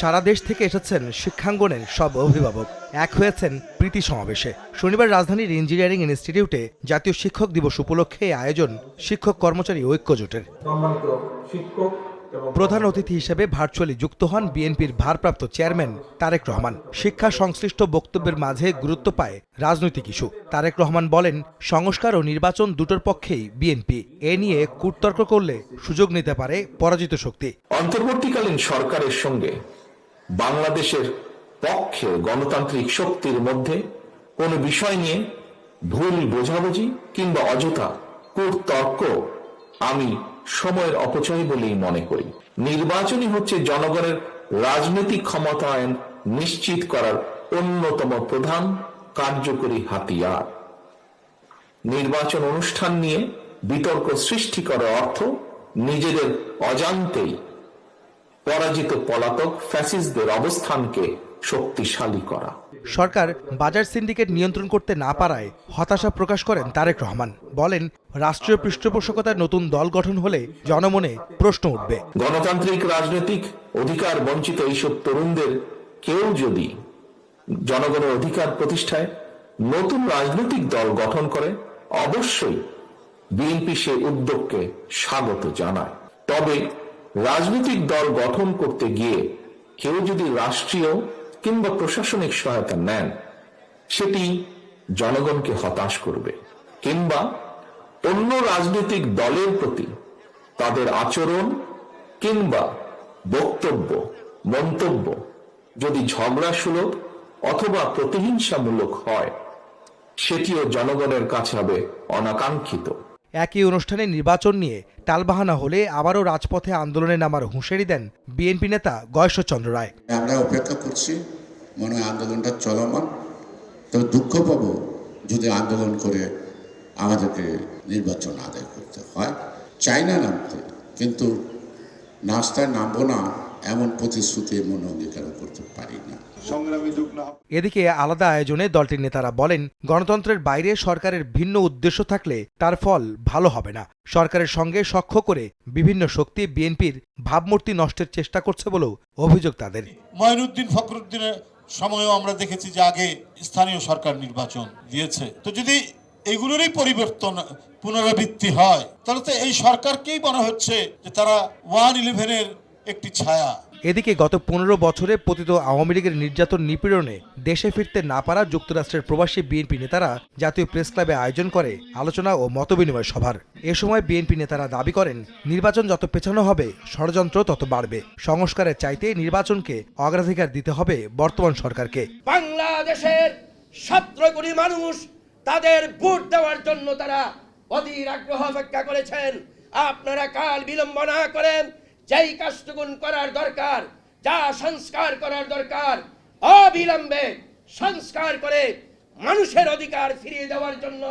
সারা দেশ থেকে এসেছেন শিক্ষাঙ্গনের সব অভিভাবক। এক হয়েছেন প্রীতি সমাবেশে। শনিবার রাজধানীর ইঞ্জিনিয়ারিং ইনস্টিটিউটে জাতীয় শিক্ষক দিবস উপলক্ষে আয়োজন শিক্ষক কর্মচারী ঐক্য জোটের। শিক্ষক প্রধান অতিথি হিসেবে ভার্চুয়ালি যুক্ত হন বিএনপির ভারপ্রাপ্ত চেয়ারম্যান তারেক রহমান। শিক্ষা সংশ্লিষ্ট বক্তব্যের মাঝে গুরুত্ব পায় রাজনৈতিক ইস্যু। তারেক রহমান বলেন সংস্কার ও নির্বাচন দুটোর পক্ষেই বিএনপি। এ নিয়ে কূটতর্ক করলে সুযোগ নিতে পারে পরাজিত শক্তি। অন্তর্বর্তীকালীন সরকারের সঙ্গে বাংলাদেশের পক্ষে গণতান্ত্রিক শক্তির মধ্যে কোনো বিষয় নিয়ে ভুল বোঝাবুঝি কিংবা অযথা কূটতর্ক আমি সময়ের অপচয় বলেই মনে করি। নির্বাচনই হচ্ছে জনগণের রাজনৈতিক ক্ষমতায়ন নিশ্চিত করার অন্যতম প্রধান কার্যকরী হাতিয়ার। নির্বাচন অনুষ্ঠান নিয়ে বিতর্ক সৃষ্টি করার অর্থ নিজেদের অজান্তেই পরাজিত পলাতক ফ্যাসিস্টদের অবস্থানকে শক্তিশালী করা। সরকার বাজার সিন্ডিকেট নিয়ন্ত্রণ করতে না পারায় হতাশা প্রকাশ করেন তারেক রহমান। বলেন রাষ্ট্রীয় পৃষ্ঠপোষকতার নতুন দল গঠন হলে জনমনে প্রশ্ন উঠবে। গণতান্ত্রিক রাজনৈতিক অধিকার বঞ্চিত এইসব তরুণদের কেউ যদি জনগণের অধিকার প্রতিষ্ঠায় নতুন রাজনৈতিক দল গঠন করে অবশ্যই বিএনপি সে উদ্যোগকে স্বাগত জানায়। তবে রাজনৈতিক দল গঠন করতে গিয়ে কেউ যদি রাষ্ট্রীয় কিংবা প্রশাসনিক সহায়তা নেন, সেটি জনগণকে হতাশ করবে কিংবা অন্য রাজনৈতিক দলের প্রতি তাদের আচরণ কিংবা বক্তব্য, মন্তব্য যদি ঝগড়া সুলভ অথবা প্রতিহিংসামূলক হয়, সেটিও জনগণের কাছে হবে অনাকাঙ্ক্ষিত। একই অনুষ্ঠানে নির্বাচন নিয়ে টালবাহানা হলে আবারও রাজপথে আন্দোলনে নামার হুঁশিয়ারি দেন বিএনপি নেতা গয়েশ্বরচন্দ্র রায়। আমরা অপেক্ষা করছি, মনে হয় আন্দোলনটা চলমান। তবে দুঃখ পাবো যদি আন্দোলন করে আমাদেরকে নির্বাচন আদায় করতে হয়। চাই না নামতে, কিন্তু নাস্তায় নামবো না এমন প্রতিশ্রুতি এমন অঙ্গীকার করতে পারি না। এদিকে আলাদা আয়োজনে দলটির নেতারা বলেন গণতন্ত্রের বাইরে সরকারের ভিন্ন উদ্দেশ্য থাকলে তার ফল ভালো হবে না। সরকারের সঙ্গে সখ্য করে বিভিন্ন শক্তি বিএনপির ভাবমূর্তি নষ্টের চেষ্টা করছে বলেও অভিযোগ তাদের। মঈনুদ্দিন ফখরুদ্দিনের সময়ও আমরা দেখেছি যে আগে স্থানীয় সরকার নির্বাচন দিয়েছে। তো যদি এগুলোরই পরিবর্তন পুনরাবৃত্তি হয় তাহলে তো এই সরকারকেই মনে হচ্ছে যে তারা ওয়ান ইলেভেনের একটি ছায়া। এদিকে গত পনেরো বছরে পতিত আওয়ামী লীগের নির্যাতন নিপীড়নে দেশে ফিরতে না পারা যুক্তরাষ্ট্রের প্রবাসী বিএনপি নেতারা জাতীয় প্রেস ক্লাবে আয়োজন করে আলোচনা ও মতবিনিময় সভার। এ সময় বিএনপি নেতারা দাবি করেন নির্বাচন যত পেছানো হবে ষড়যন্ত্র তত বাড়বে। সংস্কারের চাইতে নির্বাচনকে অগ্রাধিকার দিতে হবে বর্তমান সরকারকে। বাংলাদেশের সতেরো কোটি মানুষ তাদের ভোট দেওয়ার জন্য তারা অধীর আগ্রহ অপেক্ষা করেছেন। আপনারা কাল বিলম্ব না করেন যেই কাজটুকুন করার দরকার, যা সংস্কার করার দরকার, অবিলম্বে সংস্কার করে মানুষের অধিকার ফিরিয়ে দেওয়ার জন্য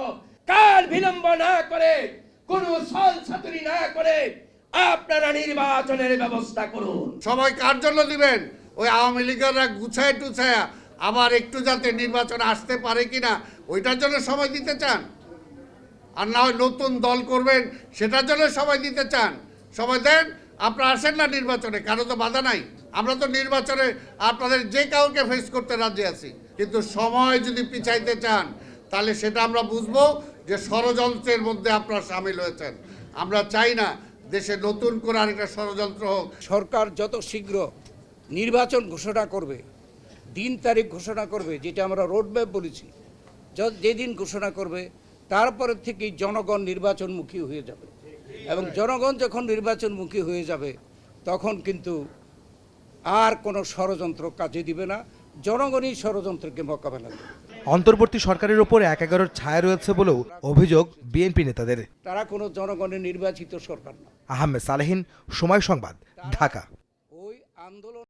কাল বিলম্ব না করে, কোনো সল ছাতুরি না করে আপনারা নির্বাচনের ব্যবস্থা করুন। সবাই কার জন্য দিবেন? ওই আওয়ামী লীগেরা গুছায় টুছায়া আবার একটু যাতে নির্বাচন আসতে পারে কিনা, ওইটার জন্য সময় দিতে চান? আর না হয় নতুন দল করবেন, সেটার জন্য সময় দিতে চান? সময় দেন আপনারা আসেন না নির্বাচনে, কারও তো বাধা নাই। আমরা তো নির্বাচনে আপনাদের যে কাউকে ফেস করতে রাজি আছি। কিন্তু সময় যদি পিছাইতে চান, তাহলে সেটা আমরা বুঝব যে ষড়যন্ত্রের মধ্যে আপনারা সামিল হয়েছেন। আমরা চাই না দেশে নতুন করে আরেকটা ষড়যন্ত্র হোক। সরকার যত শীঘ্র নির্বাচন ঘোষণা করবে, দিন তারিখ ঘোষণা করবে, যেটা আমরা রোডম্যাপ বলেছি যেদিন ঘোষণা করবে তারপরে থেকেই জনগণ নির্বাচনমুখী হয়ে যাবে। এবং জনগণ যখন নির্বাচনমুখী হয়ে যাবে তখন কিন্তু আর কোনো ষড়যন্ত্র কাজে দিবে না। জনগণই ষড়যন্ত্রকে মোকাবেলা করবে। অন্তর্বর্তী সরকারের ওপর এক এগারোর ছায়া রয়েছে বলেও অভিযোগ বিএনপি নেতাদের। তারা কোনো জনগণের নির্বাচিত সরকার না। আহমেদ সালেহিন সময় সংবাদ ঢাকা। ওই আন্দোলন